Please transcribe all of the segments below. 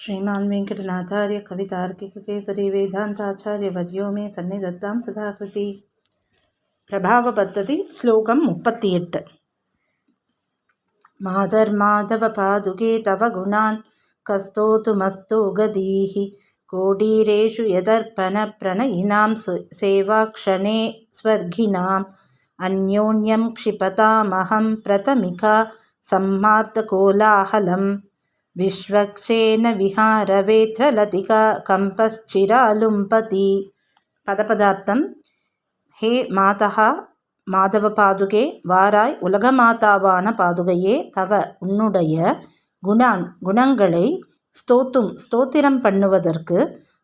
श्रीमान् वेङ्कटनाथार्य कवितार्किककेसरी वेदान्ताचार्यवर्यो मे सन्निधत्तां सदाकृति प्रभावपद्धति श्लोकं मुप्पति एट् माधर्माधवपादुके तव गुणान् कस्तोतुमस्तो गदीः कोडीरेषु यदर्पणप्रणयिनां सेवाक्षणे स्वर्गिणाम् अन्योन्यं क्षिपतामहं प्रथमिका सम्मार्तकोलाहलम् విశ్వక్సేన విహారవేత్రలతిక కంపశ్చిరాలుంపతి பதபதார்த்தம். ஹே மாதஹா மாதவ பாதுகே வாராய் உலகமாதாவான பாதுகையே தவ. உன்னுடைய குணான் குணங்களை ஸ்தோத்தும் ஸ்தோத்திரம் பண்ணுவதற்கு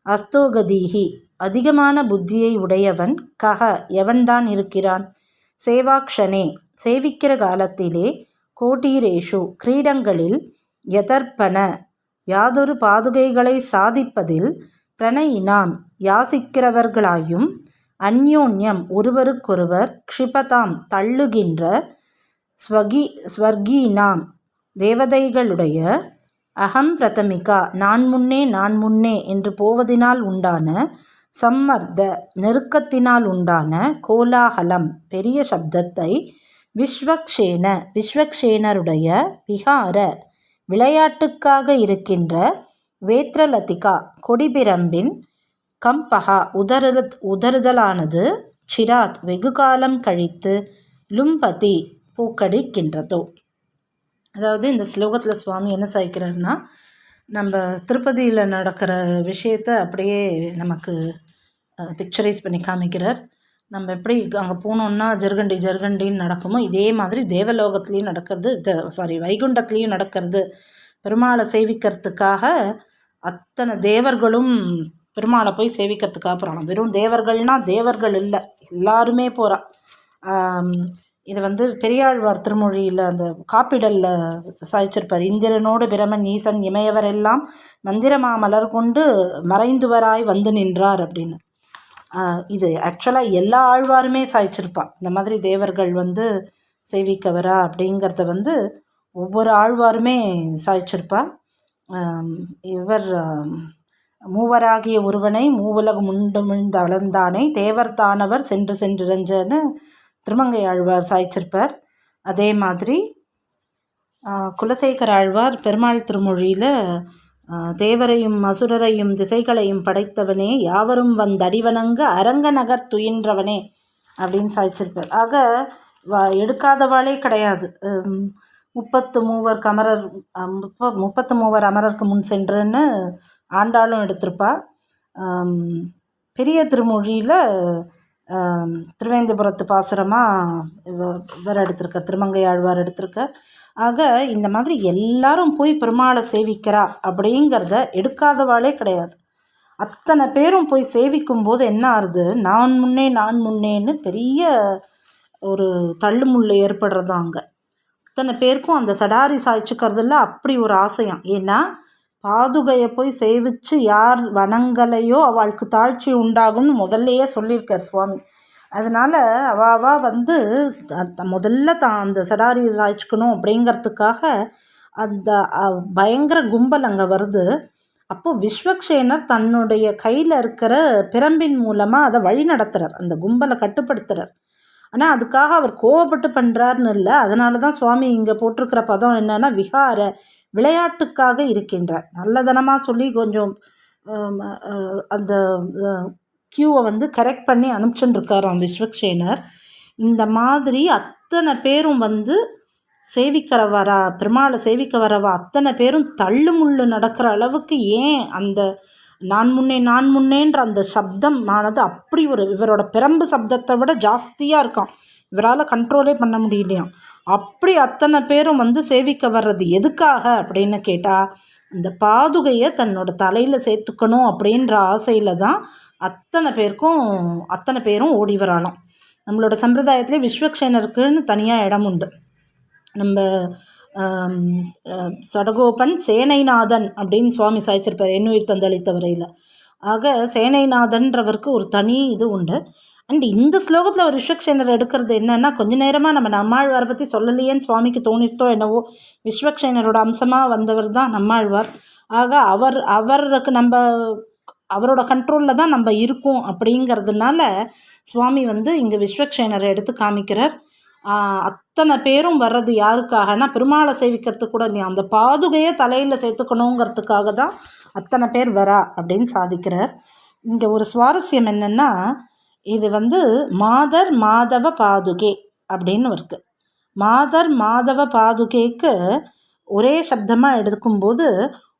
அஸ்தோகதீகி அதிகமான புத்தியை உடையவன் கஹ எவன்தான் இருக்கிறான்? சேவாக்ஷனே சேவிக்கிற காலத்திலே கோட்டீரேஷு கிரீடங்களில் யதர்ப்பண யாதொரு பாதுகைகளை சாதிப்பதில் பிரணயினாம். யாசிக்கிறவர்களாயும் அந்யோன்யம் ஒருவருக்கொருவர் க்ஷிபதாம் தள்ளுகின்ற ஸ்வகி ஸ்வர்கீனாம். தேவதைகளுடைய அகம் பிரதமிகா நான் முன்னே நான் முன்னே என்று போவதினால் உண்டான சம்மர்த நெருக்கத்தினால் உண்டான கோலாகலம் பெரிய சப்தத்தை விஸ்வக்ஷேன விஸ்வக்ஷேனருடைய விகார விளையாட்டுக்காக இருக்கின்ற வேத்ரலதிகா கொடிபிரம்பின் கம்பகா உதறு உதறுதலானது சிராத் வெகுகாலம் கழித்து லும்பதி பூக்கடிக்கின்றதோ. அதாவது இந்த ஸ்லோகத்தில் சுவாமி என்ன சாய்க்கிறாருன்னா நம்ம திருப்பதியில் நடக்கிற விஷயத்த அப்படியே நமக்கு பிக்சரைஸ் பண்ணி காமிக்கிறார். நம்ம எப்படி அங்கே போனோம்னா ஜெர்கண்டி ஜெர்கண்டின்னு நடக்குமோ இதே மாதிரி தேவலோகத்துலேயும் நடக்கிறது சாரி வைகுண்டத்துலேயும் நடக்கிறது. பெருமாளை சேவிக்கிறதுக்காக அத்தனை தேவர்களும் பெருமாளை போய் சேவிக்கிறதுக்காக போகிறாங்க வெறும் தேவர்கள்னால் தேவர்கள் இல்லை எல்லாருமே போகிறா இது வந்து பெரியாழ்வார் திருமொழியில் அந்த காப்பிடலில் சாய்ச்சிருப்பார் இந்திரனோடு பிரமன் ஈசன் இமையவரெல்லாம் மந்திரமாமலர் கொண்டு மறைந்துவராய் வந்து நின்றார் அப்படின்னு. இது ஆக்சுவலாக எல்லா ஆழ்வாருமே சாய்ச்சிருப்பான் இந்த மாதிரி தேவர்கள் வந்து சேவிக்கவரா அப்படிங்கிறத வந்து ஒவ்வொரு ஆழ்வாருமே சாய்ச்சிருப்பா. இவர் மூவராகிய ஒருவனை மூவுலகு முண்டுமிழ்ந்து அளந்தானை தேவர் தானவர் சென்று சென்றிரஞ்சன்னு திருமங்கை ஆழ்வார் சாய்ச்சிருப்பார். அதே மாதிரி குலசேகர் ஆழ்வார் பெருமாள் திருமொழியில் தேவரையும் அசுரரையும் திசைகளையும் படைத்தவனே யாவரும் வந்தடிவணங்க அரங்க நகர் துயின்றவனே அப்படின்னு சாய்ச்சிருப்பார் ஆக எடுக்காதவாளே கிடையாது. முப்பத்து மூவர் கமரர் முப்ப முப்பத்து மூவர் அமரருக்கு முன் சென்றுன்னு ஆண்டாளும் எடுத்திருப்பா. பெரிய திருமொழியில் திருவேந்திபுரத்து பாசுரமாக இவர் எடுத்திருக்கார் திருமங்கை ஆழ்வார் எடுத்திருக்கார். ஆக இந்த மாதிரி எல்லாரும் போய் பெருமாளை சேவிக்கிறா அப்படிங்கிறத எடுக்காதவாளே கிடையாது. அத்தனை பேரும் போய் சேவிக்கும் போது என்ன ஆகுது நான் முன்னே நான் முன்னேன்னு பெரிய ஒரு தள்ளுமுள்ளு ஏற்படுறது அங்கே அத்தனை பேருக்கும் அந்த சடாரி சாய்ச்சிக்கிறதுல அப்படி ஒரு ஆசையம். ஏன்னா பாதுகையை போய் சேவிச்சு யார் வனங்களையோ அவளுக்கு தாழ்ச்சி உண்டாகும்னு முதல்லையே சொல்லியிருக்கார் சுவாமி. அதனால் அவாவா வந்து முதல்ல தான் அந்த சடாரி சாய்ச்சிக்கணும் அப்படிங்கிறதுக்காக அந்த பயங்கர கும்பல் அங்கே வருது. அப்போது விஸ்வக்ஷேனர் தன்னுடைய கையில் இருக்கிற பிரம்பின் மூலமாக அதை வழி நடத்துகிறார் அந்த கும்பலை கட்டுப்படுத்துகிறார் ஆனால் அதுக்காக அவர் கோவப்பட்டு பண்ணுறாருன்னு இல்லை. அதனால தான் சுவாமி இங்கே போட்டிருக்கிற பதம் என்னென்னா விகார விளையாட்டுக்காக இருக்கின்றார். நல்லதனமாக சொல்லி கொஞ்சம் அந்த க்யூவை வந்து கரெக்ட் பண்ணி அனுப்பிச்சுட்டுருக்காராம் விஸ்வக்ஷேனர் இந்த மாதிரி அத்தனை பேரும் வந்து சேவிக்கிற வரா பெருமாளை சேவிக்க வரவா அத்தனை பேரும் தள்ளு முள்ளு நடக்கிற அளவுக்கு ஏன் அந்த நான் முன்னே நான் முன்னேன்ற அந்த சப்தம் ஆனது அப்படி ஒரு இவரோட பிரம்பு சப்தத்தை விட ஜாஸ்தியாக இருக்கான் இவரால் கண்ட்ரோலே பண்ண முடியலையாம் அப்படி அத்தனை பேரும் வந்து சேவிக்க வர்றது எதுக்காக அப்படின்னு கேட்டால் இந்த பாதுகையை தன்னோட தலையில் சேர்த்துக்கணும் அப்படின்ற ஆசையில் தான் அத்தனை பேருக்கும் அத்தனை பேரும் ஓடி வரலாம் நம்மளோட சம்பிரதாயத்திலே விஸ்வக்ஷேனருக்குன்னு தனியாக இடம் உண்டு. நம்ம சடகோபன் சேனைநாதன் அப்படின்னு சுவாமி சாய்ச்சிருப்பார் என்னுயிர் தந்தளித்த வரையில். ஆக சேனைநாதன்றவருக்கு ஒரு தனி இது உண்டு. அண்ட் இந்த ஸ்லோகத்தில் ஒரு விஸ்வக்ஷேனர் எடுக்கிறது என்னன்னா கொஞ்ச நேரமாக நம்ம நம்மாழ்வாரை பற்றி சொல்லலையேன்னு சுவாமிக்கு தோணிருத்தோ என்னவோ விஸ்வக்ஷேனரோட அம்சமாக வந்தவர் தான் நம்மாழ்வார். ஆக அவர் அவருக்கு நம்ம அவரோட கண்ட்ரோலில் தான் நம்ம இருக்கோம் அப்படிங்கிறதுனால சுவாமி வந்து இங்கே விஸ்வக்ஷேனரை எடுத்து காமிக்கிறார். அத்தனை பேரும் வர்றது யாருக்காகனா பெருமாளை சேவிக்கிறதுக்கு கூட நீ அந்த பாதுகையை தலையில் சேர்த்துக்கணுங்கிறதுக்காக தான் அத்தனை பேர் வரா அப்படின்னு சாதிக்கிறார். இங்கே ஒரு சுவாரஸ்யம் என்னென்னா இது வந்து மாதர் மாதவ பாதுகே அப்படின்னு இருக்கு. மாதர் மாதவ பாதுகேக்கு ஒரே சப்தமாக எடுக்கும்போது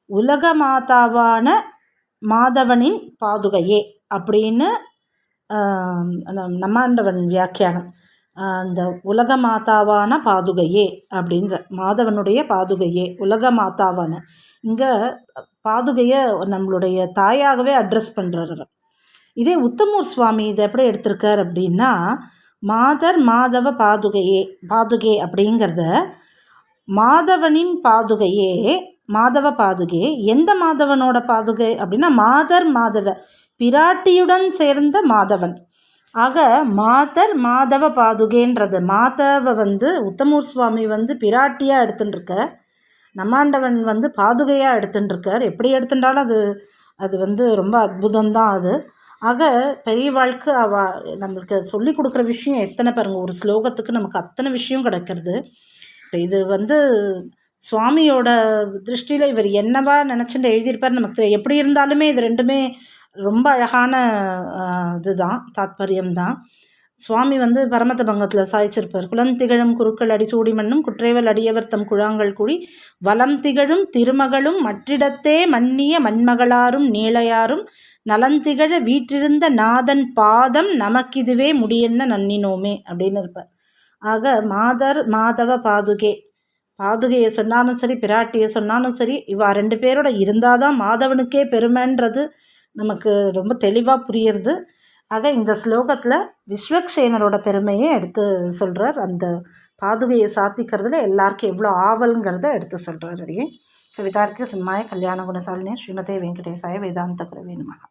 உலக மாதாவான மாதவனின் பாதுகையே அப்படின்னு நம்மாண்டவன் வியாக்கியானம். அந்த உலக மாதாவான பாதுகையே அப்படின்ற மாதவனுடைய பாதுகையே உலக மாதாவான இங்கே பாதுகையை நம்மளுடைய தாயாகவே அட்ரஸ் பண்ணுறாரு இதே உத்தமூர் சுவாமி இதை எப்படி எடுத்திருக்கார் அப்படின்னா மாதர் மாதவ பாதுகையே பாதுகே அப்படிங்கிறத மாதவனின் பாதுகையே மாதவ பாதுகே எந்த மாதவனோட பாதுகை அப்படின்னா மாதர் மாதவ பிராட்டியுடன் சேர்ந்த மாதவன். ஆக மாதர் மாதவ பாதுகேன்றது. மாதவ வந்து உத்தமூர் சுவாமி வந்து பிராட்டியாக எடுத்துட்டுருக்கார் நம்மாண்டவன் வந்து பாதுகையாக எடுத்துட்டுருக்கார் எப்படி எடுத்துட்டாலும் அது அது வந்து ரொம்ப அற்புதம்தான் அது. ஆக பெரியவாளுக்கு அவ நம்மளுக்கு சொல்லி கொடுக்குற விஷயம் எத்தனை பாருங்கள் ஒரு ஸ்லோகத்துக்கு நமக்கு அத்தனை விஷயம் கிடைக்கிறது. இப்போ இது வந்து சுவாமியோட திருஷ்டியில் இவர் என்னவா நினச்சிட்டு எழுதியிருப்பார் நமக்கு தெரி- எப்படி இருந்தாலுமே இது ரெண்டுமே ரொம்ப அழகான இதுதான் தாத்பரியம் தான் சுவாமி வந்து பரமத பங்கத்தில் சாய்ச்சிருப்பார் குலம் திகழும் குருக்கள் அடிசூடி மண்ணும் குற்றைவல் அடியவர் தம் குழாங்கள் குழி. வலம் திகழும் திருமகளும் மற்றிடத்தே மன்னிய மண்மகளாரும் நீளையாரும். நலந்திகழ வீற்றிருந்த நாதன் பாதம் நமக்கிதுவே முடியென்ன நன்னினோமே அப்படின்னு இருப்பார். ஆக மாதர் மாதவ பாதுகே. பாதுகையை சொன்னாலும் சரி பிராட்டியை சொன்னாலும் சரி இவா ரெண்டு பேரோட இருந்தால் தான் மாதவனுக்கே பெருமைன்றது நமக்கு ரொம்ப தெளிவாக புரியுறது. ஆக இந்த ஸ்லோகத்தில் விஸ்வக்ஷேனரோட பெருமையை எடுத்து சொல்கிறார் அந்த பாதுகையை சாத்திக்கிறதுல எல்லாருக்கும் எவ்வளோ ஆவல்ங்கிறத எடுத்து சொல்கிறார் அடியே. கவிதார்க்கு சிம்மாய கல்யாண குணசாலினே ஸ்ரீமதே வெங்கடேசாய வேதாந்த குரவே நமகா